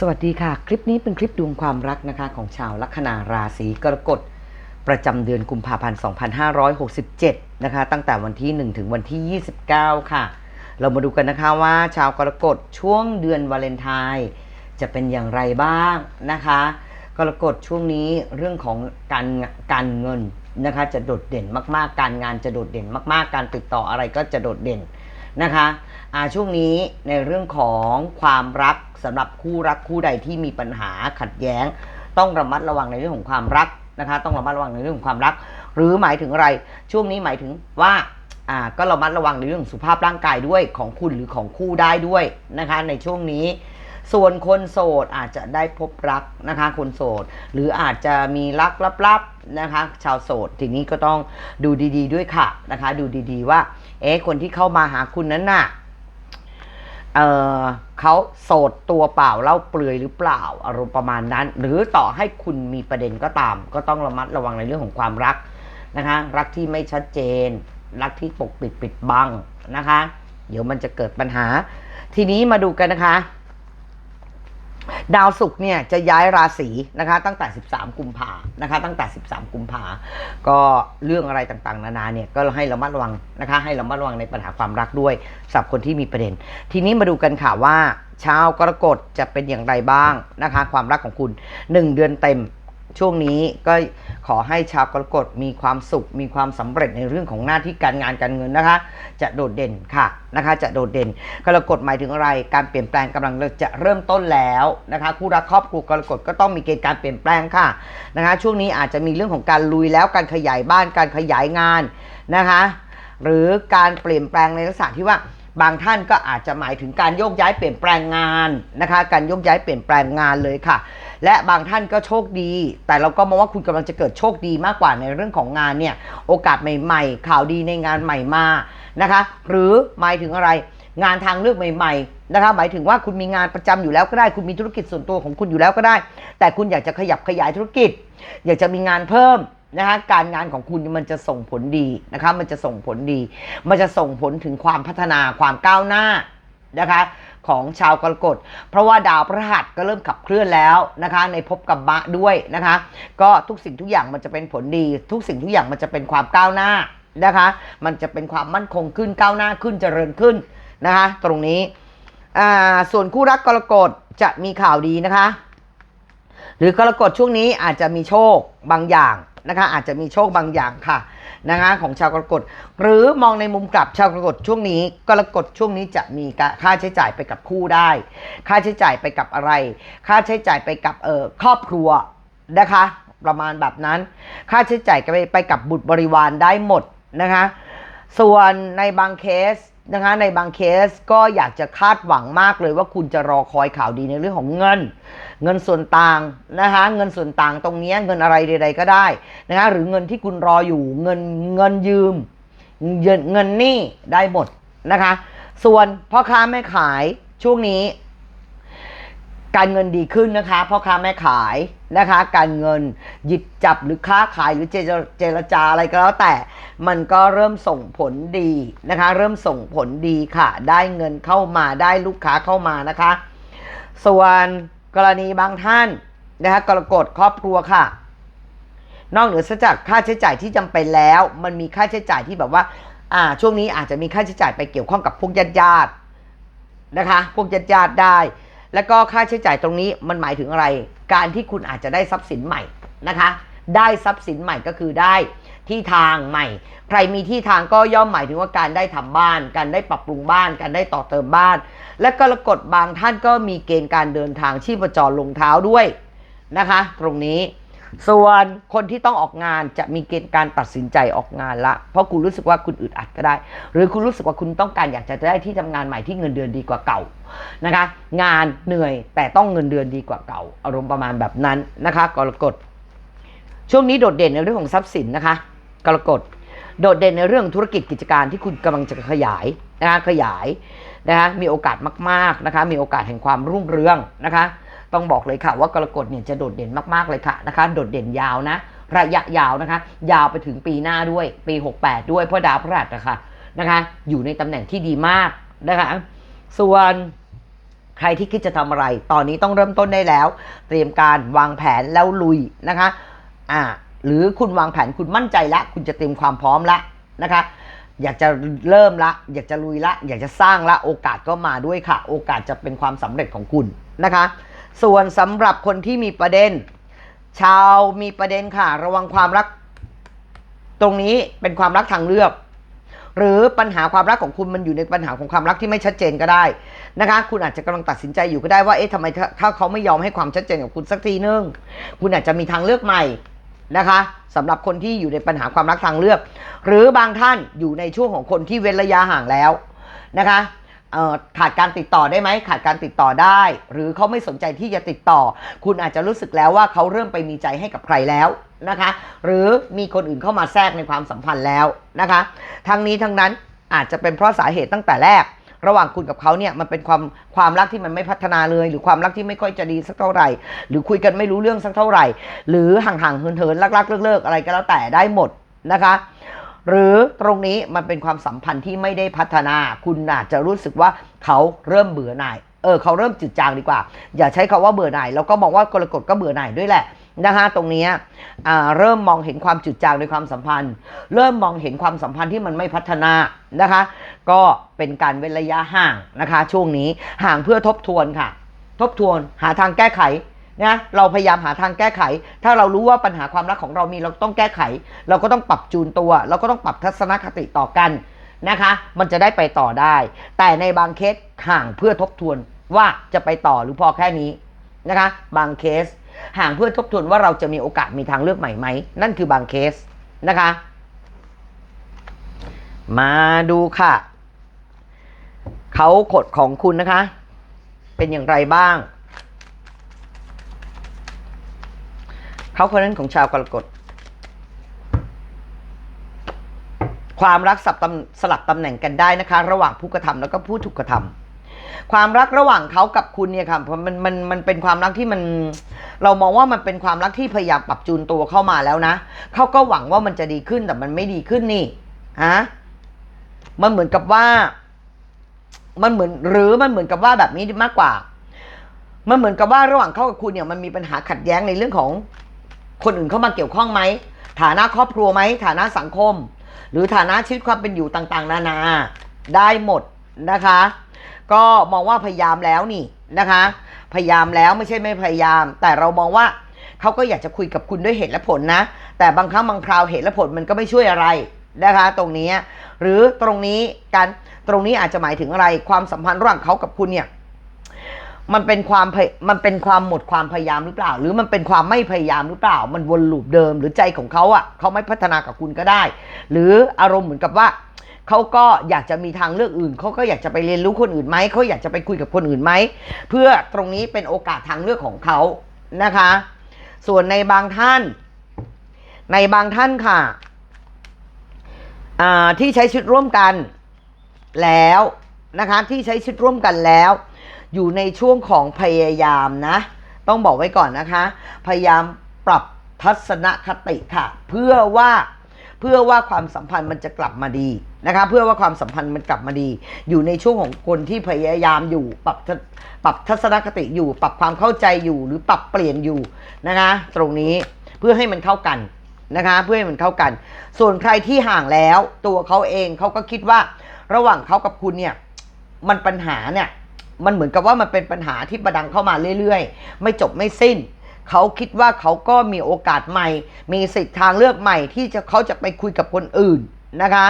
สวัสดีค่ะ คลิปนี้เป็นคลิปดวงความรักนะคะของชาวลัคนาราศีกรกฎประจำเดือนกุมภาพันธ์ 2567 นะคะ ตั้งแต่วันที่ 1 ถึงวันที่ 29 ค่ะ เรามาดูกันนะคะว่าชาวกรกฎช่วงเดือนวาเลนไทน์จะเป็นอย่างไรบ้างนะคะ กรกฎช่วงนี้เรื่องของการการเงินนะคะ จะโดดเด่นมากๆ การงานจะโดดเด่นมาก ๆ การติดต่ออะไรก็จะโดดเด่นนะคะ อ่าช่วงนี้ในเรื่องของความรักสำหรับคู่รักคู่ใดที่มีปัญหาขัดแย้ง ต้องระมัดระวังในเรื่องของความรักนะคะต้องระมัดระวังในเรื่องของความรัก หรือหมายถึงอะไรช่วงนี้หมายถึงว่าอ่าก็ระมัดระวังในเรื่องของสุขภาพร่างกายด้วยของคุณหรือของคู่ได้ด้วยนะคะในช่วงนี้ส่วนคนโสดอาจจะได้พบรักนะคะคนโสด หรืออาจจะมีรักลับๆนะคะ ชาวโสดทีนี้ก็ต้องดูดีๆ ด้วยค่ะนะคะ ดูดีๆว่า เอ๊ะคนที่เข้ามาหาคุณนั้นน่ะ เออเขาโสดตัวเปล่าเล่าเปลือยหรือเปล่าอารมณ์ประมาณนั้น หรือต่อให้คุณมีประเด็นก็ตาม ก็ต้องระมัดระวังในเรื่องของความรักนะคะรักที่ไม่ชัดเจน รักที่ปกปิดปิดบังนะคะ เดี๋ยวมันจะเกิดปัญหา ทีนี้มาดูกันนะคะ ดาวศุกร์เนี่ยจะย้ายราศีนะคะตั้งแต่ 13 กุมภานะคะตั้งแต่ 13 กุมภาก็เรื่องอะไรต่างๆ นานาเนี่ยก็ให้ระมัดระวังนะคะให้ระมัดระวังในปัญหาความรักด้วยสำหรับคนที่มีประเด็น ทีนี้มาดูกันค่ะว่าชาวกรกฎจะเป็นอย่างไรบ้างนะคะความรักของคุณ 1 เดือนเต็ม ช่วงนี้ก็ขอให้ชาวกรกฎมีความสุข มีความสำเร็จในเรื่องของหน้าที่การงานการเงินนะคะ จะโดดเด่นค่ะนะคะ จะโดดเด่น กรกฎหมายถึงอะไร การเปลี่ยนแปลงกำลังจะเริ่มต้นแล้วนะคะ คู่รักครอบครัวกรกฎก็ต้องมีเกณฑ์การเปลี่ยนแปลงค่ะนะคะ ช่วงนี้อาจจะมีเรื่องของการลุยแล้วการขยายบ้านการขยายงานนะคะ หรือการเปลี่ยนแปลงในลักษณะที่ว่าบางท่านก็อาจจะหมายถึงการโยกย้ายเปลี่ยนแปลงงานนะคะ การโยกย้ายเปลี่ยนแปลงงานเลยค่ะ และบางท่านก็โชคดี แต่เราก็มองว่าคุณกำลังจะเกิดโชคดีมากกว่าในเรื่องของงานเนี่ยโอกาสใหม่ ๆ ข่าวดีในงานใหม่มานะคะ หรือหมายถึงอะไรงานทางเลือกใหม่ ๆ นะคะ หมายถึงว่าคุณมีงานประจำอยู่แล้วก็ได้ คุณมีธุรกิจส่วนตัวของคุณอยู่แล้วก็ได้ แต่คุณอยากจะขยับขยายธุรกิจ อยากจะมีงานเพิ่มนะคะการงานของคุณมันจะส่งผลดีนะคะ มันจะส่งผลดี มันจะส่งผลถึงความพัฒนาความก้าวหน้านะคะ ของชาวกรกฎเพราะว่าดาวพฤหัสก็เริ่มขับเคลื่อนแล้วนะคะ ในภพกับบะด้วยนะคะ ก็ทุกสิ่งทุกอย่างมันจะเป็นผลดี ทุกสิ่งทุกอย่างมันจะเป็นความก้าวหน้านะคะ มันจะเป็นความมั่นคงขึ้นก้าวหน้าขึ้นเจริญขึ้นนะคะ ตรงนี้ส่วนคู่รักกรกฎจะมีข่าวดีนะคะ หรือกรกฎช่วงนี้อาจจะมีโชคบางอย่าง นะคะ อาจจะมีโชคบางอย่างค่ะนะคะของชาวกรกฎหรือมองในมุมกลับชาวกรกฎช่วงนี้กรกฎช่วงนี้จะมีค่าใช้จ่ายไปกับคู่ได้ ค่าใช้จ่ายไปกับอะไร ค่าใช้จ่ายไปกับเอ่อครอบครัวนะคะ ประมาณแบบนั้น ค่าใช้จ่ายไปไปกับบุตรบริวารได้หมดนะคะ ส่วนในบางเคส นะคะในบางเคสก็อยากจะคาดหวังมากเลยว่าคุณจะรอคอยข่าวดีในเรื่องของเงิน เงินส่วนต่างนะคะเงินส่วนต่างตรงนี้เงินอะไรใดๆก็ได้นะคะหรือเงินที่คุณรออยู่เงินเงินยืมเงินเงินหนี้ได้หมดนะคะ ส่วนพ่อค้าแม่ขายช่วงนี้ การเงินดีขึ้นนะคะพ่อค้าแม่ขายนะคะ การเงินหยิบจับหรือค้าขายหรือเจรจาอะไรก็แล้วแต่ มันก็เริ่มส่งผลดีนะคะ เริ่มส่งผลดีค่ะ ได้เงินเข้ามาได้ลูกค้าเข้ามานะคะ ส่วนกรณีบางท่านนะคะกรกฎครอบครัวค่ะ นอกเหนือจากค่าใช้จ่ายที่จำเป็นแล้ว มันมีค่าใช้จ่ายที่แบบว่า อ่า ช่วงนี้อาจจะมีค่าใช้จ่ายไปเกี่ยวข้องกับพวกญาติญาตินะคะ พวกญาติญาติได้ แล้วก็ค่าใช้จ่ายตรงนี้มันหมายถึงอะไร การที่คุณอาจจะได้ทรัพย์สินใหม่นะคะ ได้ทรัพย์สินใหม่ก็คือได้ที่ทางใหม่ ใครมีที่ทางก็ย่อมหมายถึงว่าการได้ทำบ้าน การได้ปรับปรุงบ้าน การได้ต่อเติมบ้าน และกรกฎบางท่านก็มีเกณฑ์การเดินทางชีพจรลงเท้าด้วยนะคะ ตรงนี้ ส่วนคนที่ต้องออกงานจะมีเกณฑ์การตัดสินใจออกงานละ เพราะคุณรู้สึกว่าคุณอึดอัดก็ได้ หรือคุณรู้สึกว่าคุณต้องการอยากจะได้ที่ทำงานใหม่ที่เงินเดือนดีกว่าเก่านะคะ งานเหนื่อยแต่ต้องเงินเดือนดีกว่าเก่า อารมณ์ประมาณแบบนั้นนะคะกรกฎช่วงนี้โดดเด่นในเรื่องของทรัพย์สินนะคะ กรกฎโดดเด่นในเรื่องธุรกิจกิจการที่คุณกำลังจะขยายนะคะขยายนะคะมีโอกาสมากๆนะคะมีโอกาสแห่งความรุ่งเรืองนะคะ ต้องบอกเลยค่ะว่ากรกฎเนี่ยจะโดดเด่นมากๆเลยค่ะนะคะโดดเด่นยาวนะ ระยะยาวนะคะ ยาวไปถึงปีหน้าด้วยปี 68 ด้วยเพราะดาวพฤหัสนะคะนะคะอยู่ในตำแหน่งที่ดีมากนะคะส่วนใครที่คิดจะทำอะไร ตอนนี้ต้องเริ่มต้นได้แล้ว เตรียมการวางแผนแล้วลุยนะคะอ่าหรือคุณวางแผนคุณมั่นใจละ คุณจะเตรียมความพร้อมละนะคะ อยากจะเริ่มละ อยากจะลุยละ อยากจะสร้างละ โอกาสก็มาด้วยค่ะ โอกาสจะเป็นความสำเร็จของคุณนะคะ ส่วนสำหรับคนที่มีประเด็น ชาวมีประเด็นค่ะ ระวังความรัก ตรงนี้เป็นความรักทางเลือก หรือปัญหาความรักของคุณมันอยู่ในปัญหาของความรักที่ไม่ชัดเจนก็ได้นะคะ คุณอาจจะกำลังตัดสินใจอยู่ก็ได้ว่าเอ๊ะทำไมถ้าเขาไม่ยอมให้ความชัดเจนกับคุณสักทีนึงคุณอาจจะมีทางเลือกใหม่นะคะสำหรับคนที่อยู่ในปัญหาความรักทางเลือก หรือบางท่านอยู่ในช่วงของคนที่เว้นระยะห่างแล้วนะคะ ขาดการติดต่อได้ไหมขาดการติดต่อได้ หรือเขาไม่สนใจที่จะติดต่อ คุณอาจจะรู้สึกแล้วว่าเขาเริ่มไปมีใจให้กับใครแล้วนะคะ หรือมีคนอื่นเข้ามาแทรกในความสัมพันธ์แล้วนะคะทั้งนี้ทั้งนั้นอาจจะเป็นเพราะสาเหตุตั้งแต่แรก ระหว่างคุณกับเขาเนี่ยมันเป็นความความรักที่มันไม่พัฒนาเลย หรือความรักที่ไม่ค่อยจะดีสักเท่าไหร่ หรือคุยกันไม่รู้เรื่องสักเท่าไหร่ หรือห่างๆเหินๆรักๆเลิกๆอะไรก็แล้วแต่ได้หมดนะคะ หรือตรงนี้มันเป็นความสัมพันธ์ที่ไม่ได้พัฒนา คุณอาจจะรู้สึกว่าเขาเริ่มเบื่อหน่ายเออเขาเริ่มจืดจางดีกว่า อย่าใช้คาว่าเบื่อหน่ายแล้วก็มองว่ากรกฎก็เบื่อหน่ายด้วยแหละนะคะตรงนี้เริ่มมองเห็นความจืดจางในความสัมพันธ์ เริ่มมองเห็นความสัมพันธ์ที่มันไม่พัฒนานะคะ ก็เป็นการเว้นระยะห่างนะคะ ช่วงนี้ห่างเพื่อทบทวนค่ะ ทบทวนหาทางแก้ไข นะเราพยายามหาทางแก้ไข ถ้าเรารู้ว่าปัญหาความรักของเรามีเราต้องแก้ไข เราก็ต้องปรับจูนตัว เราก็ต้องปรับทัศนคติต่อกันนะคะ มันจะได้ไปต่อได้ แต่ในบางเคสห่างเพื่อทบทวนว่าจะไปต่อหรือพอแค่นี้นะคะ บางเคส ห่างเพื่อทบทวนว่าเราจะมีโอกาสมีทางเลือกใหม่ไหมนั่นคือบางเคสนะคะ มาดูค่ะเขากดของคุณนะคะ เป็นอย่างไรบ้าง เขาคนนั้นของชาวกรกฎความรักสับสลับตำแหน่งกันได้นะคะ ระหว่างผู้กระทำแล้วก็ผู้ถูกกระทำความรักระหว่างเขากับคุณเนี่ยค่ะมันมันมันเป็นความรักที่มัน เรามองว่ามันเป็นความรักที่พยายามปรับจูนตัวเข้ามาแล้วนะเขาก็หวังว่ามันจะดีขึ้นแต่มันไม่ดีขึ้นนี่ฮะมันเหมือนกับว่า มันเหมือนหรือมันเหมือนกับว่าแบบนี้มากกว่า มันเหมือนกับว่าระหว่างเขากับคุณเนี่ยมันมีปัญหาขัดแย้งในเรื่องของ คนอื่นเข้ามาเกี่ยวข้องไหมฐานะครอบครัวไหมฐานะสังคม หรือฐานะชีวิตความเป็นอยู่ต่างๆ นานาได้หมดนะคะ ก็มองว่าพยายามแล้วนี่นะคะ พยายามแล้วไม่ใช่ไม่พยายาม แต่เรามองว่าเขาก็อยากจะคุยกับคุณด้วยเหตุและผลนะ แต่บางครั้งบางคราวเหตุและผลมันก็ไม่ช่วยอะไรนะคะ ตรงนี้หรือตรงนี้การตรงนี้อาจจะหมายถึงอะไรความสัมพันธ์ระหว่างเขากับคุณเนี่ย มันเป็นความพยมันเป็นความหมดความพยายามหรือเปล่า หรือมันเป็นความไม่พยายามหรือเปล่า มันวนลูปเดิม หรือใจของเขาอะเขาไม่พัฒนากับคุณก็ได้ หรืออารมณ์เหมือนกับว่าเขาก็อยากจะมีทางเลือกอื่นเขาก็อยากจะไปเรียนรู้คนอื่นไหมเขาอยากจะไปคุยกับคนอื่นไหมเพื่อตรงนี้เป็นโอกาสทางเลือกของเขานะคะ ส่วนในบางท่าน ในบางท่านค่ะที่ใช้ชีวิตร่วมกันแล้วนะคะที่ใช้ชีวิตร่วมกันแล้ว อยู่ในช่วงของพยายามนะ ต้องบอกไว้ก่อนนะคะ พยายามปรับทัศนคติค่ะ เพื่อว่าเพื่อว่าความสัมพันธ์มันจะกลับมาดีนะคะ เพื่อว่าความสัมพันธ์มันกลับมาดี อยู่ในช่วงของคนที่พยายามอยู่ปรับทัศปรับทัศนคติอยู่ ปรับความเข้าใจอยู่หรือปรับเปลี่ยนอยู่นะคะ ตรงนี้เพื่อให้มันเข้ากันนะคะ เพื่อให้มันเข้ากัน ส่วนใครที่ห่างแล้ว ตัวเขาเองเขาก็คิดว่าระหว่างเขากับคุณเนี่ย มันปัญหาเนี่ย มันเหมือนกับว่ามันเป็นปัญหาที่ประดังเข้ามาเรื่อยๆ ไม่จบไม่สิ้น เขาคิดว่าเขาก็มีโอกาสใหม่ มีสิทธิ์ทางเลือกใหม่ ที่จะเขาจะไปคุยกับคนอื่นนะคะ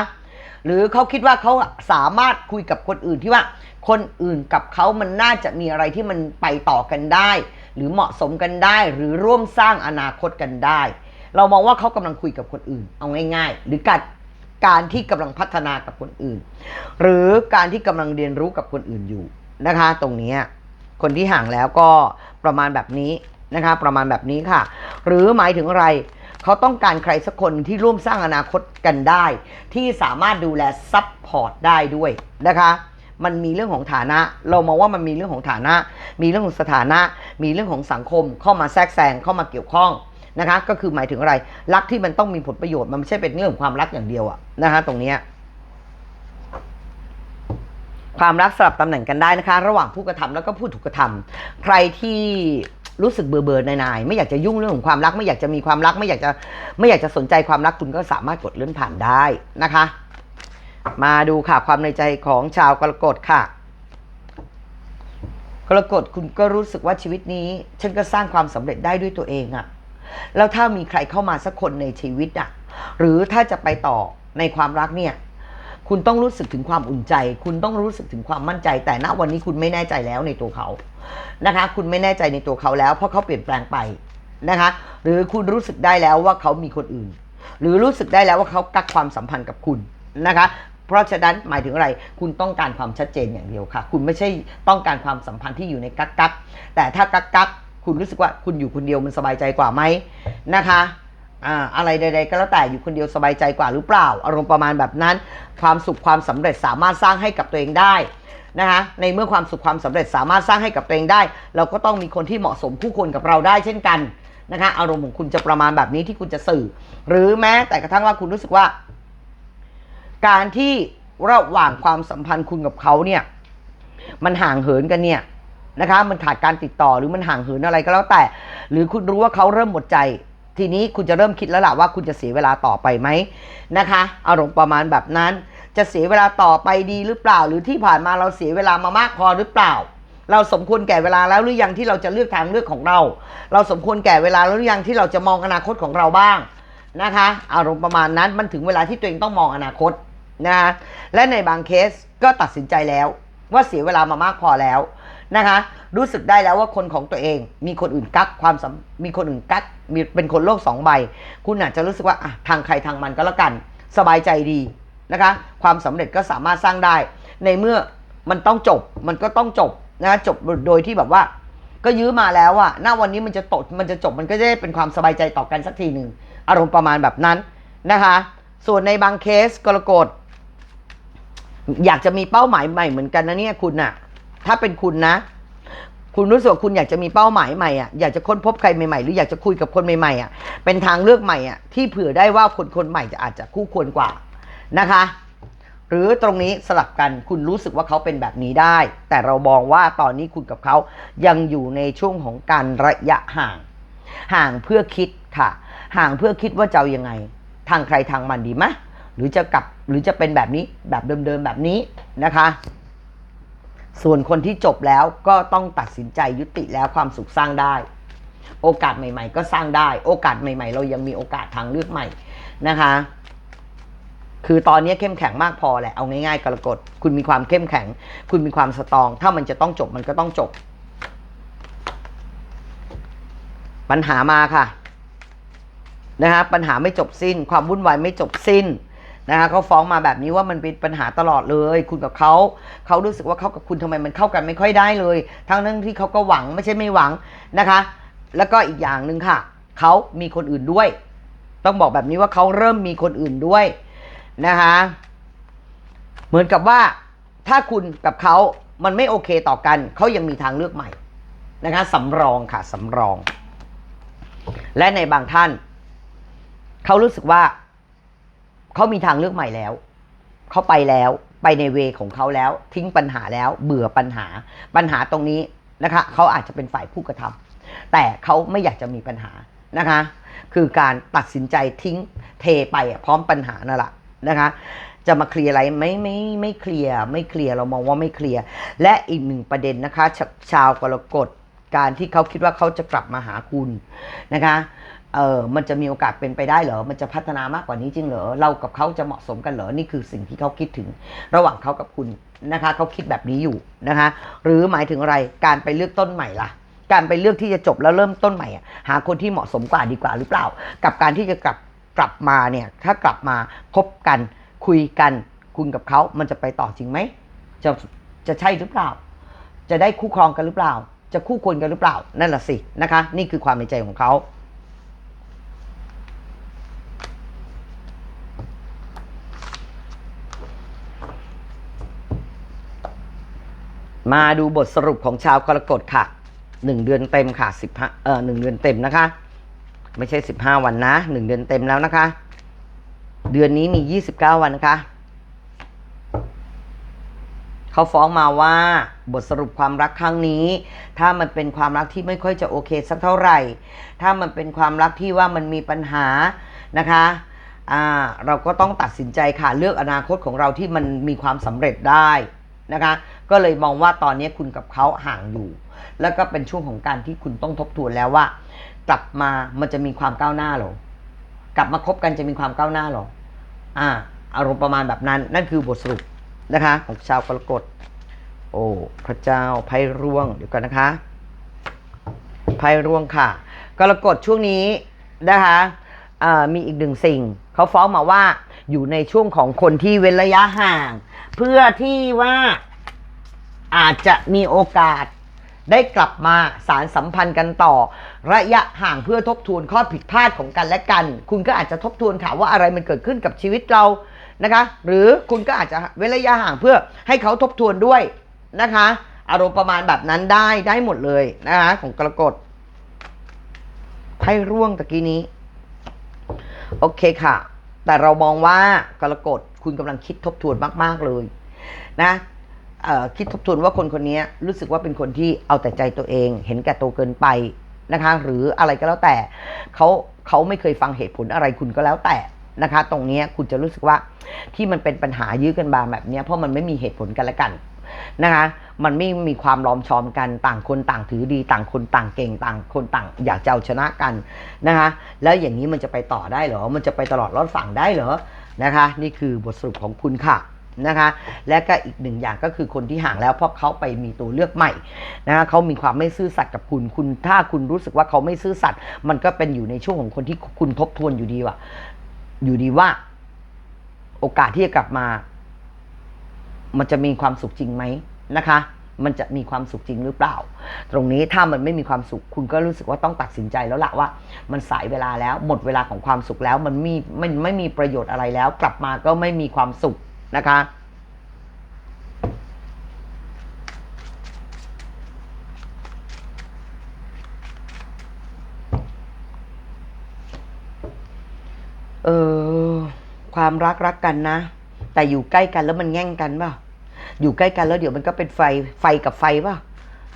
หรือเขาคิดว่าเขาสามารถคุยกับคนอื่นที่ว่า คนอื่นกับเขามันน่าจะมีอะไรที่มันไปต่อกันได้ หรือเหมาะสมกันได้ หรือร่วมสร้างอนาคตกันได้ เรามองว่าเขากำลังคุยกับคนอื่น เอาง่าย ๆ หรือการการที่กำลังพัฒนากับคนอื่น หรือการที่กำลังเรียนรู้กับคนอื่นอยู่ นะคะ ตรงนี้คนที่ห่างแล้วก็ประมาณแบบนี้นะคะ ประมาณแบบนี้ค่ะ หรือหมายถึงอะไรเขาต้องการใครสักคนที่ร่วมสร้างอนาคตกันได้ ที่สามารถดูแลซัพพอร์ตได้ด้วยนะคะมันมีเรื่องของฐานะ เรามองว่ามันมีเรื่องของฐานะ มีเรื่องของสถานะ มีเรื่องของสังคมเข้ามาแทรกแซงเข้ามาเกี่ยวข้องนะคะ ก็คือหมายถึงอะไร รักที่มันต้องมีผลประโยชน์ มันไม่ใช่เป็นเรื่องของความรักอย่างเดียวอะนะคะ ตรงนี้ ความรักสลับตำแหน่งกันได้นะคะ ระหว่างผู้กระทำแล้วก็ผู้ถูกกระทำใครที่รู้สึกเบื่อเบื่อๆนายไม่อยากจะยุ่งเรื่องของความรัก ไม่อยากจะมีความรัก ไม่อยากจะไม่อยากจะสนใจความรักคุณก็สามารถกดเลื่อนผ่านได้นะคะ มาดูค่ะความในใจของชาวกรกฎค่ะ กรกฎคุณก็รู้สึกว่าชีวิตนี้ ฉันก็สร้างความสำเร็จได้ด้วยตัวเองอะแล้วถ้ามีใครเข้ามาสักคนในชีวิตอะหรือถ้าจะไปต่อในความรักเนี่ย คุณต้องรู้สึกถึงความอุ่นใจ คุณต้องรู้สึกถึงความมั่นใจ แต่ณวันนี้คุณไม่แน่ใจแล้วในตัวเขานะคะ คุณไม่แน่ใจในตัวเขาแล้ว เพราะเขาเปลี่ยนแปลงไปนะคะ หรือคุณรู้สึกได้แล้วว่าเขามีคนอื่น หรือรู้สึกได้แล้วว่าเขากักความสัมพันธ์กับคุณนะคะ เพราะฉะนั้นหมายถึงอะไร คุณต้องการความชัดเจนอย่างเดียวค่ะ คุณไม่ใช่ต้องการความสัมพันธ์ที่อยู่ในกักกักแต่ถ้ากักกักคุณรู้สึกว่าคุณอยู่คนเดียวมันสบายใจกว่าไหมนะคะ อะไรใดๆก็แล้วแต่อยู่คนเดียวสบายใจกว่าหรือเปล่า อารมณ์ประมาณแบบนั้น ความสุขความสำเร็จสามารถสร้างให้กับตัวเองได้นะคะในเมื่อความสุขความสำเร็จสามารถสร้างให้กับตัวเองได้ เราก็ต้องมีคนที่เหมาะสมคู่ควรกับเราได้เช่นกันนะคะอารมณ์ของคุณจะประมาณแบบนี้ที่คุณจะสื่อ หรือแม้แต่กระทั่งว่าคุณรู้สึกว่า การที่ระหว่างความสัมพันธ์คุณกับเขาเนี่ย มันห่างเหินกันเนี่ยนะคะ มันขาดการติดต่อหรือมันห่างเหินอะไรก็แล้วแต่ หรือคุณรู้ว่าเขาเริ่มหมดใจ ทีนี้คุณจะเริ่มคิดแล้วล่ะว่าคุณจะเสียเวลาต่อไปไหมนะคะ อารมณ์ประมาณแบบนั้น จะเสียเวลาต่อไปดีหรือเปล่า หรือที่ผ่านมาเราเสียเวลามามากพอหรือเปล่า เราสมควรแก่เวลาแล้วหรือยังที่เราจะเลือกทางเลือกของเรา เราสมควรแก่เวลาแล้วหรือยังที่เราจะมองอนาคตของเราบ้างนะคะ อารมณ์ประมาณนั้นมันถึงเวลาที่ตัวเองต้องมองอนาคตนะคะและในบางเคสก็ตัดสินใจแล้วว่าเสียเวลามามากพอแล้วนะคะ รู้สึกได้แล้วว่าคนของตัวเอง มีคนอื่นกักความสัมมีคนอื่นกัก มีเป็นคนโลกสองใบ คุณอาจจะรู้สึกว่าอะทางใครทางมันก็แล้วกัน สบายใจดีนะคะ ความสำเร็จก็สามารถสร้างได้ ในเมื่อมันต้องจบมันก็ต้องจบนะจบโดยที่แบบว่า ก็ยื้อมาแล้วอะหน้าวันนี้มันจะตดมันจะจบมันก็จะได้เป็นความสบายใจต่อกันสักทีหนึ่งอารมณ์ประมาณแบบนั้นนะคะ ส่วนในบางเคสกรกฎอยากจะมีเป้าหมายใหม่เหมือนกันนะเนี่ยคุณน่ะถ้าเป็นคุณนะ คุณรู้สึกคุณอยากจะมีเป้าหมายใหม่อะอยากจะค้นพบใครใหม่ๆ หรืออยากจะคุยกับคนใหม่ๆอะเป็นทางเลือกใหม่อะที่เผื่อได้ว่าคนคนใหม่จะอาจจะคู่ควรกว่านะคะ หรือตรงนี้สลับกันคุณรู้สึกว่าเขาเป็นแบบนี้ได้ แต่เรามองว่าตอนนี้คุณกับเขายังอยู่ในช่วงของการระยะห่าง ห่างเพื่อคิดค่ะ ห่างเพื่อคิดว่าจะอายังไง ทางใครทางมันดีไหมหรือจะกลับหรือจะเป็นแบบนี้แบบเดิมๆแบบนี้นะคะ ส่วนคนที่จบแล้วก็ต้องตัดสินใจยุติแล้วความสุขสร้างได้ โอกาสใหม่ ๆ ก็สร้างได้ โอกาสใหม่ ๆ เรายังมีโอกาสทางเลือกใหม่นะคะ คือตอนนี้เข้มแข็งมากพอแหละเอาง่ายๆกรกฎคุณมีความเข้มแข็ง คุณมีความสตรอง ถ้ามันจะต้องจบมันก็ต้องจบ ปัญหามาค่ะนะคะปัญหาไม่จบสิ้น ความวุ่นวายไม่จบสิ้น นะคะเขาฟ้องมาแบบนี้ว่ามันเป็นปัญหาตลอดเลย คุณกับเขาเขารู้สึกว่าเขากับคุณทำไมมันเข้ากันไม่ค่อยได้เลย ทั้งนั้นที่เขาก็หวังไม่ใช่ไม่หวังนะคะ แล้วก็อีกอย่างหนึ่งค่ะเขามีคนอื่นด้วย ต้องบอกแบบนี้ว่าเขาเริ่มมีคนอื่นด้วยนะคะเหมือนกับว่าถ้าคุณกับเขามันไม่โอเคต่อกันเขายังมีทางเลือกใหม่นะคะสำรองค่ะสำรอง และในบางท่าน เขารู้สึกว่า เขามีทางเลือกใหม่แล้ว เขาไปแล้วไปในเวของเขาแล้ว ทิ้งปัญหาแล้ว เบื่อปัญหา ปัญหาตรงนี้นะคะเขาอาจจะเป็นฝ่ายผู้กระทำแต่เขาไม่อยากจะมีปัญหานะคะ คือการตัดสินใจทิ้งเทไปพร้อมปัญหานั่นแหละนะคะ จะมาเคลียร์อะไรไม่ไม่ไม่เคลียร์ไม่เคลียร์เรามองว่าไม่เคลียร์และอีกหนึ่งประเด็นนะคะ ชาชาวกรกฎการที่เขาคิดว่าเขาจะกลับมาหาคุณนะคะ เออมันจะมีโอกาสเป็นไปได้เหรอ มันจะพัฒนามากกว่านี้จริงเหรอ เรากับเขาจะเหมาะสมกันเหรอ นี่คือสิ่งที่เขาคิดถึง ระหว่างเขากับคุณนะคะ เขาคิดแบบนี้อยู่นะคะ หรือหมายถึงอะไร การไปเลือกต้นใหม่ล่ะ การไปเลือกที่จะจบแล้วเริ่มต้นใหม่ หาคนที่เหมาะสมกว่าดีกว่าหรือเปล่า กับการที่จะกลับกลับมาเนี่ย ถ้ากลับมาคบกันคุยกัน คุณกับเขา มันจะไปต่อจริงไหม จะจะใช่หรือเปล่า จะได้คู่ครองกันหรือเปล่า จะคู่ควรกันหรือเปล่า นั่นแหละสินะคะ นี่คือความในใจของเขา มาดูบทสรุปของชาวกรกฎค่ะหนึ่งเดือนเต็มค่ะสิบห้าเออหนึ่งเดือนเต็มนะคะ ไม่ใช่สิบห้าวันนะหนึ่งเดือนเต็มแล้วนะคะ เดือนนี้มียี่สิบเก้าวันนะคะเขาฟ้องมาว่าบทสรุปความรักครั้งนี้ ถ้ามันเป็นความรักที่ไม่ค่อยจะโอเคสักเท่าไหร่ ถ้ามันเป็นความรักที่ว่ามันมีปัญหานะคะอ่าเราก็ต้องตัดสินใจค่ะเลือกอนาคตของเราที่มันมีความสำเร็จได้นะคะ ก็เลยมองว่าตอนนี้คุณกับเขาห่างอยู่ แล้วก็เป็นช่วงของการที่คุณต้องทบทวนแล้วว่า กลับมามันจะมีความก้าวหน้าหรอกลับมาคบกันจะมีความก้าวหน้าหรออ่า อารมณ์ประมาณแบบนั้น นั่นคือบทสรุปนะคะ ของชาวกรกฎโอ้พระเจ้าไพ่ร่วงเดี๋ยวก่อนนะคะไพ่ร่วงค่ะ กรกฎช่วงนี้นะคะอ่ามีอีกหนึ่งสิ่ง เขาฟ้องมาว่าอยู่ในช่วงของคนที่เว้นระยะห่าง เพื่อที่ว่า อาจจะมีโอกาส ได้กลับมาสารสัมพันธ์กันต่อ ระยะห่างเพื่อทบทวนข้อผิดพลาดของกันและกัน คุณก็อาจจะทบทวนค่ะว่าอะไรมันเกิดขึ้นกับชีวิตเรานะคะ หรือคุณก็อาจจะเว้นระยะห่างเพื่อให้เขาทบทวนด้วยนะคะ อารมณ์ประมาณแบบนั้นได้ได้หมดเลยนะคะของกรกฎไพ่ร่วงตะกี้นี้ โอเคค่ะ แต่เรามองว่ากรกฎคุณกำลังคิดทบทวนมาก ๆ เลยนะ คิดทบทวนว่าคนคนนี้รู้สึกว่าเป็นคนที่เอาแต่ใจตัวเอง เห็นแก่ตัวเกินไปนะคะ หรืออะไรก็แล้วแต่เขาเขาไม่เคยฟังเหตุผลอะไรคุณก็แล้วแต่นะคะ ตรงนี้คุณจะรู้สึกว่าที่มันเป็นปัญหายื้อกันมาแบบนี้เพราะมันไม่มีเหตุผลกันและกันนะคะ มันไม่มีความล้อมชอมกันต่างคนต่างถือดี ต่างคนต่างเก่งต่างคนต่าง อยากจะเอาชนะกันนะคะ แล้วอย่างนี้มันจะไปต่อได้เหรอ มันจะไปตลอดรอดฝั่งได้เหรอนะคะ นี่คือบทสรุปของคุณค่ะ นะคะ และก็อีกหนึ่งอย่างก็คือคนที่ห่างแล้วเพราะเขาไปมีตัวเลือกใหม่นะคะเขามีความไม่ซื่อสัตย์กับคุณ คุณถ้าคุณรู้สึกว่าเขาไม่ซื่อสัตย์มันก็เป็นอยู่ในช่วงของคนที่คุณทบทวนอยู่ดีว่าอยู่ดีว่า โอกาสที่จะกลับมา มันจะมีความสุขจริงไหมนะคะมันจะมีความสุขจริงหรือเปล่า ตรงนี้ถ้ามันไม่มีความสุข คุณก็รู้สึกว่าต้องตัดสินใจแล้วละว่า มันสายเวลาแล้ว หมดเวลาของความสุขแล้ว มันมีมันไม่มีประโยชน์อะไรแล้ว กลับมาก็ไม่มีความสุข นะคะ เออ ความรักรักกันนะ แต่อยู่ใกล้กันแล้วมันแง่งกันเปล่าอยู่ใกล้กันแล้วเดี๋ยวมันก็เป็นไฟไฟกับไฟเปล่า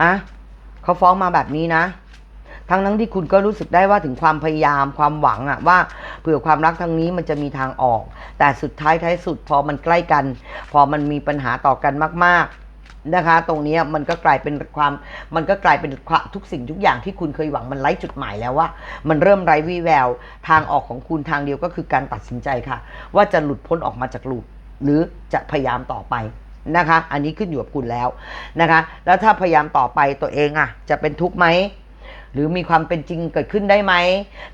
ฮะเขาฟ้องมาแบบนี้นะ ทั้งนั้นที่คุณก็รู้สึกได้ว่าถึงความพยายามความหวังอะว่าเผื่อความรักทางนี้มันจะมีทางออก แต่สุดท้ายท้ายสุดพอมันใกล้กัน พอมันมีปัญหาต่อกันมาก ๆนะคะตรงนี้มันก็กลายเป็นความมันก็กลายเป็นทุกสิ่งทุกอย่างที่คุณเคยหวังมันไร้จุดหมายแล้วว่า มันเริ่มไร้วี่แวว ทางออกของคุณทางเดียวก็คือการตัดสินใจค่ะ ว่าจะหลุดพ้นออกมาจากลูปหรือจะพยายามต่อไปนะคะ อันนี้ขึ้นอยู่กับคุณแล้วนะคะ แล้วถ้าพยายามต่อไปตัวเองอะ จะเป็นทุกข์ไหม รือมีความเป็นจริงเกิดขึ้นได้ไหม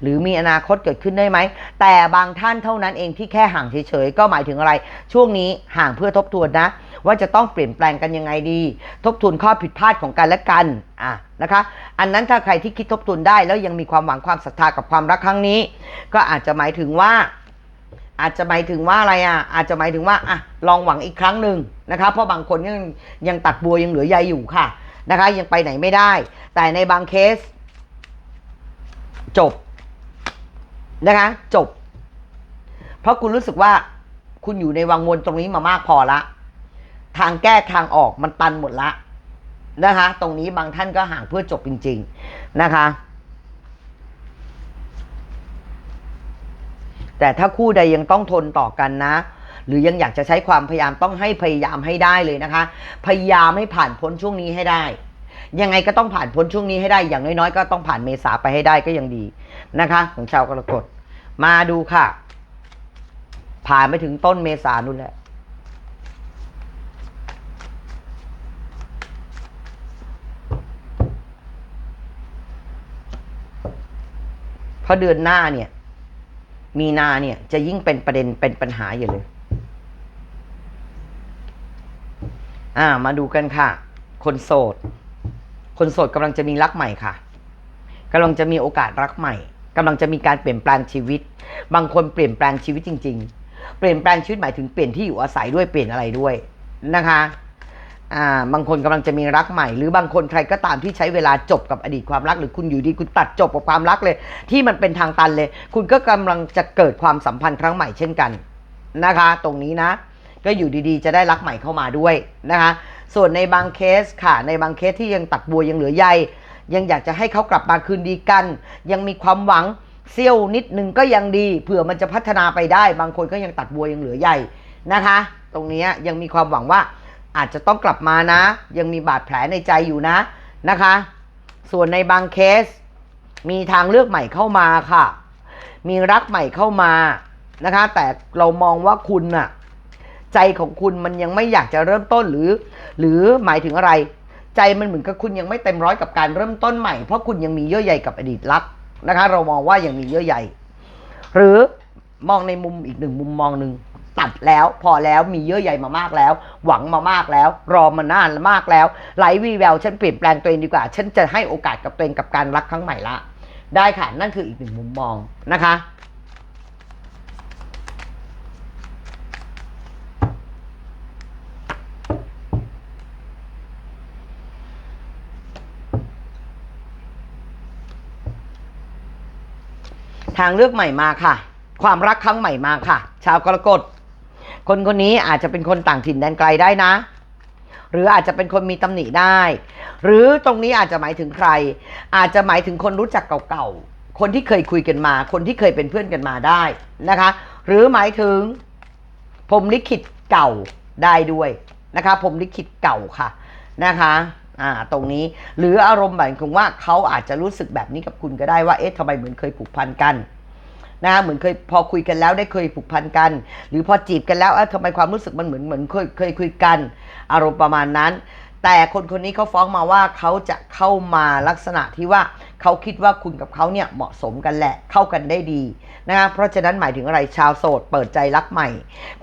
หรือมีอนาคตเกิดขึ้นได้ไหม แต่บางท่านเท่านั้นเองที่แค่ห่างเฉยๆ ก็หมายถึงอะไร ช่วงนี้ห่างเพื่อทบทวนนะ ว่าจะต้องเปลี่ยนแปลงกันยังไงดี ทบทวนข้อผิดพลาดของกันและกัน อะนะคะ อันนั้นถ้าใครที่คิดทบทวนได้แล้วยังมีความหวังความศรัทธากับความรักครั้งนี้ ก็อาจจะหมายถึงว่าอาจจะหมายถึงว่าอะไรอะ อาจจะหมายถึงว่าอะลองหวังอีกครั้งหนึ่งนะคะ เพราะบางคนยังยังตัดบัวยังเหลือใยอยู่ค่ะนะคะ ยังไปไหนไม่ได้ แต่ในบางเคส จบนะคะ จบ เพราะคุณรู้สึกว่าคุณอยู่ในวังวนตรงนี้มามากพอละ ทางแก้ทางออกมันตันหมดละนะคะ ตรงนี้บางท่านก็ห่างเพื่อจบจริง ๆนะคะ แต่ถ้าคู่ใดยังต้องทนต่อกันนะ หรือยังอยากจะใช้ความพยายามต้องให้พยายามให้ได้เลยนะคะ พยายามให้ผ่านพ้นช่วงนี้ให้ได้ ยังไงก็ต้องผ่านพ้นช่วงนี้ให้ได้อย่างน้อยๆ ก็ต้องผ่านเมษาไปให้ได้ก็ยังดีนะคะ ของชาวกรกฎมาดูค่ะ ผ่านไปถึงต้นเมษานู่นแหละเพราะเดือนหน้าเนี่ย มีนาเนี่ยจะยิ่งเป็นประเด็นเป็นปัญหาอยู่เลย อ่า มาดูกันค่ะ คนโสด คนโสดกำลังจะมีรักใหม่ค่ะกำลังจะมีโอกาสรักใหม่กำลังจะมีการเปลี่ยนแปลงชีวิต บางคนเปลี่ยนแปลงชีวิตจริง ๆ เปลี่ยนแปลงชีวิตหมายถึงเปลี่ยนที่อยู่อาศัยด้วยเปลี่ยนอะไรด้วยนะคะอ่าบางคนกำลังจะมีรักใหม่ หรือบางคนใครก็ตามที่ใช้เวลาจบกับอดีตความรัก หรือคุณอยู่ดีคุณตัดจบกับความรักเลย ที่มันเป็นทางตันเลย คุณก็กำลังจะเกิดความสัมพันธ์ครั้งใหม่เช่นกันนะคะ ตรงนี้นะ ก็อยู่ดีๆ จะได้รักใหม่เข้ามาด้วยนะคะ ส่วนในบางเคสค่ะ ในบางเคสที่ยังตัดบัวยังเหลือใยยังอยากจะให้เขากลับมาคืนดีกัน ยังมีความหวังเซี่ยวนิดนึงก็ยังดี เผื่อมันจะพัฒนาไปได้ บางคนก็ยังตัดบัวยังเหลือใยนะคะ ตรงนี้ยยังมีความหวังว่าอาจจะต้องกลับมานะ ยังมีบาดแผลในใจอยู่นะนะคะ ส่วนในบางเคส มีทางเลือกใหม่เข้ามาค่ะ มีรักใหม่เข้ามานะคะ แต่เรามองว่าคุณน่ะ ใจของคุณมันยังไม่อยากจะเริ่มต้นหรือ หรือหมายถึงอะไร ใจมันเหมือนกับคุณยังไม่เต็มร้อยกับการเริ่มต้นใหม่ เพราะคุณยังมีเยื่อใยกับอดีตรักนะคะ เรามองว่ายังมีเยื่อใยหรือมองในมุมอีกหนึ่งมุมมองหนึ่งตัดแล้วพอแล้วมีเยื่อใยมามากแล้ว หวังมามากแล้ว รอมานานมากแล้วไหลวีแววฉันเปลี่ยนแปลงตัวเองดีกว่า ฉันจะให้โอกาสกับตัวเองกับการรักครั้งใหม่ละ ได้ค่ะ นั่นคืออีกหนึ่งมุมมองนะคะ ทางเลือกใหม่มาค่ะ ความรักครั้งใหม่มาค่ะ ชาวกรกฎ คนคนนี้อาจจะเป็นคนต่างถิ่นแดนไกลได้นะ หรืออาจจะเป็นคนมีตำหนิได้ หรือตรงนี้อาจจะหมายถึงใคร อาจจะหมายถึงคนรู้จักเก่าๆ คนที่เคยคุยกันมา คนที่เคยเป็นเพื่อนกันมาได้นะคะ หรือหมายถึงพรหมลิขิตเก่าได้ด้วยนะคะพรหมลิขิตเก่าค่ะนะคะ อ่าตรงนี้หรืออารมณ์แบบของว่าเขาอาจจะรู้สึกแบบนี้กับคุณก็ได้ว่าเอ๊ะทำไมเหมือนเคยผูกพันกันนะเหมือนเคยพอคุยกันแล้วได้เคยผูกพันกัน หรือพอจีบกันแล้วเอ้าทำไมความรู้สึกมันเหมือนเหมือนเคยเคยคุยกัน อารมณ์ประมาณนั้น แต่คนคนนี้เขาฟ้องมาว่าเขาจะเข้ามาลักษณะที่ว่าเขาคิดว่าคุณกับเขาเนี่ยเหมาะสมกันแหละเข้ากันได้ดีนะคะเพราะฉะนั้นหมายถึงอะไรชาวโสด เปิดใจรักใหม่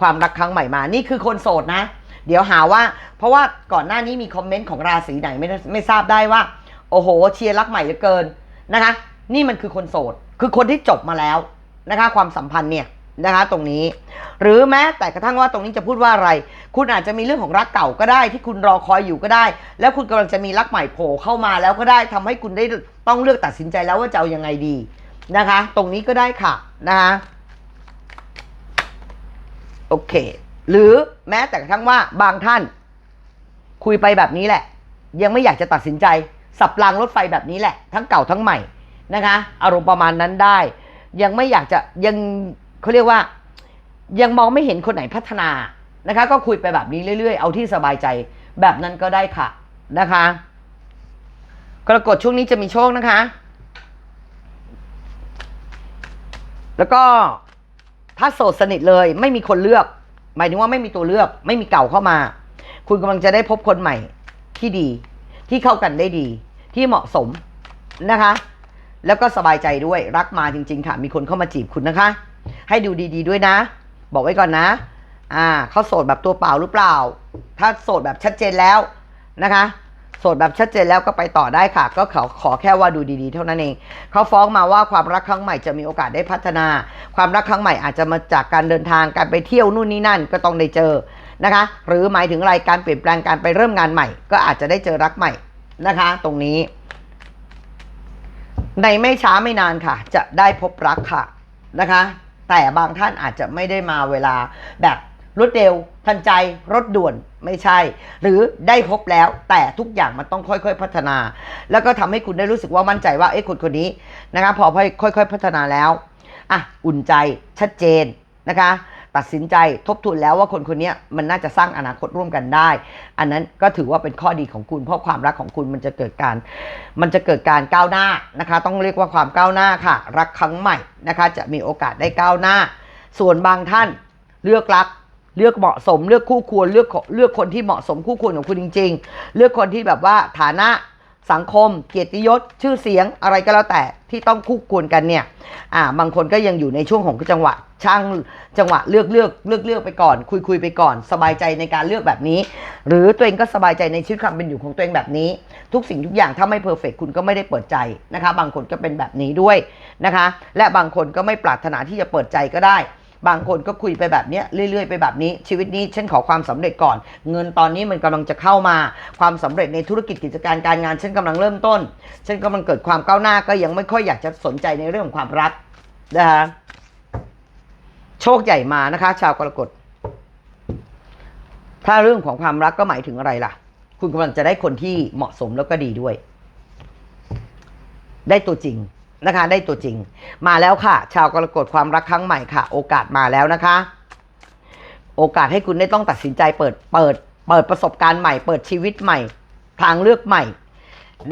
ความรักครั้งใหม่มานี่คือคนโสดนะ เดี๋ยวหาว่า เพราะว่าก่อนหน้านี้มีคอมเมนต์ของราศีไหนไม่ไม่ทราบได้ว่า โอ้โห เชียร์รักใหม่เหลือเกินนะคะ นี่มันคือคนโสด คือคนที่จบมาแล้วนะคะ ความสัมพันธ์เนี่ยนะคะตรงนี้ หรือแม้แต่กระทั่งว่าตรงนี้จะพูดว่าอะไร คุณอาจจะมีเรื่องของรักเก่าก็ได้ ที่คุณรอคอยอยู่ก็ได้ แล้วคุณกำลังจะมีรักใหม่โผล่เข้ามาแล้วก็ได้ทำให้คุณได้ต้องเลือกตัดสินใจแล้วว่าจะเอายังไงดีนะคะ ตรงนี้ก็ได้ค่ะนะคะโอเค หรือแม้แต่กระทั่งว่าบางท่าน คุยไปแบบนี้แหละ ยังไม่อยากจะตัดสินใจ สับรางรถไฟแบบนี้แหละ ทั้งเก่าทั้งใหม่นะคะ อารมณ์ประมาณนั้นได้ ยังไม่อยากจะยังเขาเรียกว่า ยังมองไม่เห็นคนไหนพัฒนานะคะ ก็คุยไปแบบนี้เรื่อย ๆ เอาที่สบายใจแบบนั้นก็ได้ค่ะนะคะกรกฎช่วงนี้จะมีโชคนะคะ แล้วก็ถ้าโสดสนิทเลยไม่มีคนเลือก หมายถึงว่าไม่มีตัวเลือก ไม่มีเก่าเข้ามา คุณกำลังจะได้พบคนใหม่ที่ดี ที่เข้ากันได้ดี ที่เหมาะสมนะคะ แล้วก็สบายใจด้วยรักมาจริง ๆ ค่ะ มีคนเข้ามาจีบคุณนะคะ ให้ดูดี ๆ ด้วยนะ บอกไว้ก่อนนะ อ่าเขาโสดแบบตัวเปล่าหรือเปล่า ถ้าโสดแบบชัดเจนแล้วนะคะ โสดแบบชัดเจนแล้วก็ไปต่อได้ค่ะ ก็เขอขอแค่ว่าดูดีๆ เท่านั้นเอง เขาฟ้องมาว่าความรักครั้งใหม่จะมีโอกาสได้พัฒนา ความรักครั้งใหม่อาจจะมาจากการเดินทางการไปเที่ยวนู่นนี่นั่นก็ต้องได้เจอนะคะ หรือหมายถึงอะไรการเปลี่ยนแปลงการไปเริ่มงานใหม่ ก็อาจจะได้เจอรักใหม่นะคะ ตรงนี้ ในไม่ช้าไม่นานค่ะ จะได้พบรักค่ะนะคะ แต่บางท่านอาจจะไม่ได้มาเวลาแบบ รวดเร็ว ทันใจรถด่วนไม่ใช่ หรือได้พบแล้วแต่ทุกอย่างมันต้องค่อยๆพัฒนา แล้วก็ทำให้คุณได้รู้สึกว่ามั่นใจว่าเอ้คนคนนี้นะคะพอค่อยๆพัฒนาแล้วอะอุ่นใจชัดเจนนะคะ ตัดสินใจทบทวนแล้วว่าคนคนนี้มันน่าจะสร้างอนาคตร่วมกันได้ อันนั้นก็ถือว่าเป็นข้อดีของคุณ เพราะความรักของคุณมันจะเกิดการ มันจะเกิดการก้าวหน้านะคะ ต้องเรียกว่าความก้าวหน้าค่ะ รักครั้งใหม่นะคะ จะมีโอกาสได้ก้าวหน้า ส่วนบางท่านเลือกรัก เลือกเหมาะสมเลือกคู่ควรเลือกเลือกคนที่เหมาะสมคู่ควรของคุณจริง ๆ เลือกคนที่แบบว่าฐานะสังคม เกียรติยศ ชื่อเสียงอะไรก็แล้วแต่ที่ต้องคู่ควรกันเนี่ยอ่าบางคนก็ยังอยู่ในช่วงของจังหวะช่างจังหวะเลือกเลือกเลือกเลือกไปก่อน คุยคุยไปก่อน สบายใจในการเลือกแบบนี้ หรือตัวเองก็สบายใจในชีวิตความเป็นอยู่ของตัวเองแบบนี้ ทุกสิ่งทุกอย่างถ้าไม่เพอร์เฟกคุณก็ไม่ได้เปิดใจนะคะ บางคนก็เป็นแบบนี้ด้วยนะคะ และบางคนก็ไม่ปรารถนาที่จะเปิดใจก็ได้ บางคนก็คุยไปแบบเนี้ยเรื่อย ๆ ไปแบบนี้ ชีวิตนี้ฉันขอความสำเร็จก่อน เงินตอนนี้มันกำลังจะเข้ามา ความสำเร็จในธุรกิจกิจการการงานฉันกำลังเริ่มต้น ฉันกำลังเกิดความก้าวหน้าก็ยังไม่ค่อยอยากจะสนใจในเรื่องของความรักนะคะโชคใหญ่มานะคะ ชาวกรกฎถ้าเรื่องของความรักก็หมายถึงอะไรล่ะ คุณกำลังจะได้คนที่เหมาะสมแล้วก็ดีด้วย ได้ตัวจริง นะคะ ได้ตัวจริง มาแล้วค่ะ ชาวกรกฎความรักครั้งใหม่ค่ะ โอกาสมาแล้วนะคะ โอกาสให้คุณได้ต้องตัดสินใจเปิดเปิด เปิดประสบการณ์ใหม่ เปิดชีวิตใหม่ ทางเลือกใหม่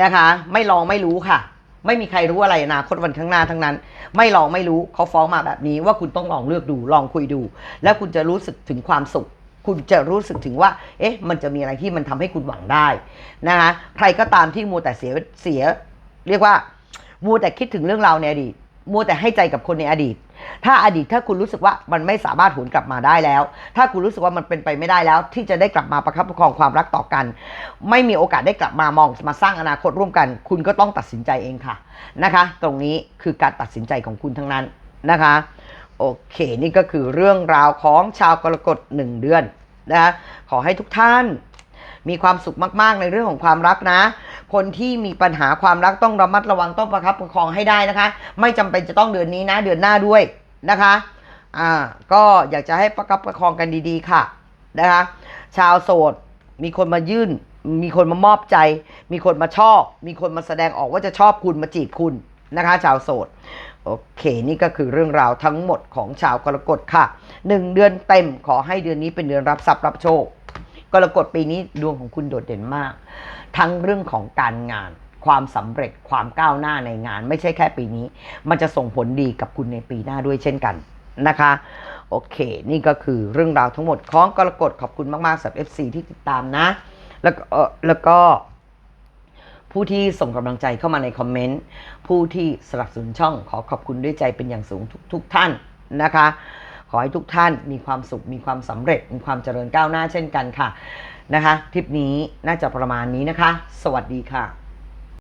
นะคะ ไม่ลองไม่รู้ค่ะ ไม่มีใครรู้อะไรอนาคตวันข้างหน้าทั้งนั้น ไม่ลองไม่รู้เขาฟ้องมาแบบนี้ว่าคุณต้องลองเลือกดู ลองคุยดู แล้วคุณจะรู้สึกถึงความสุขคุณจะรู้สึกถึงว่า เอ๊ะ มันจะมีอะไรที่มันทำให้คุณหวังได้นะคะ ใครก็ตามที่มัวแต่เสีย เสีย เรียกว่า มัวแต่คิดถึงเรื่องราวในอดีตมัวแต่ให้ใจกับคนในอดีต ถ้าอดีตถ้าคุณรู้สึกว่ามันไม่สามารถหวนกลับมาได้แล้ว ถ้าคุณรู้สึกว่ามันเป็นไปไม่ได้แล้ว ที่จะได้กลับมาประคับประคองความรักต่อกัน ไม่มีโอกาสได้กลับมามองมาสร้างอนาคตร่วมกัน คุณก็ต้องตัดสินใจเองค่ะนะคะ ตรงนี้คือการตัดสินใจของคุณทั้งนั้นนะคะโอเค นี่ก็คือเรื่องราวของชาวกรกฎหนึ่งเดือนนะคะขอให้ทุกท่าน มีความสุขมากๆ ในเรื่องของความรักนะ คนที่มีปัญหาความรักต้องระมัดระวังต้องประคับประคองให้ได้นะคะ ไม่จำเป็นจะต้องเดือนนี้นะ เดือนหน้าด้วยนะคะอ่าก็อยากจะให้ประคับประคองกันดีๆค่ะนะคะ ชาวโสดมีคนมายื่น มีคนมามอบใจ มีคนมาชอบ มีคนมาแสดงออกว่าจะชอบคุณมาจีบคุณนะคะ ชาวโสดโอเค นี่ก็คือเรื่องราวทั้งหมดของชาวกรกฎค่ะหนึ่งเดือนเต็มขอให้เดือนนี้เป็นเดือนรับทรัพย์รับโชค กรกฎปีนี้ดวงของคุณโดดเด่นมาก ทั้งเรื่องของการงาน ความสำเร็จความก้าวหน้าในงาน ไม่ใช่แค่ปีนี้ มันจะส่งผลดีกับคุณในปีหน้าด้วยเช่นกันนะคะโอเค นี่ก็คือเรื่องราวทั้งหมดของกรกฎขอบคุณมากๆสำหรับ FC ที่ติดตามนะ แล้วก็แล้วก็ ผู้ที่ส่งกำลังใจเข้ามาในคอมเมนต์ ผู้ที่สนับสนุนช่องขอขอบคุณด้วยใจเป็นอย่างสูงทุกทุกท่านนะคะ ขอให้ทุกท่านมีความสุข มีความสำเร็จ มีความเจริญก้าวหน้าเช่นกันค่ะนะคะ ทริปนี้น่าจะประมาณนี้นะคะ สวัสดีค่ะ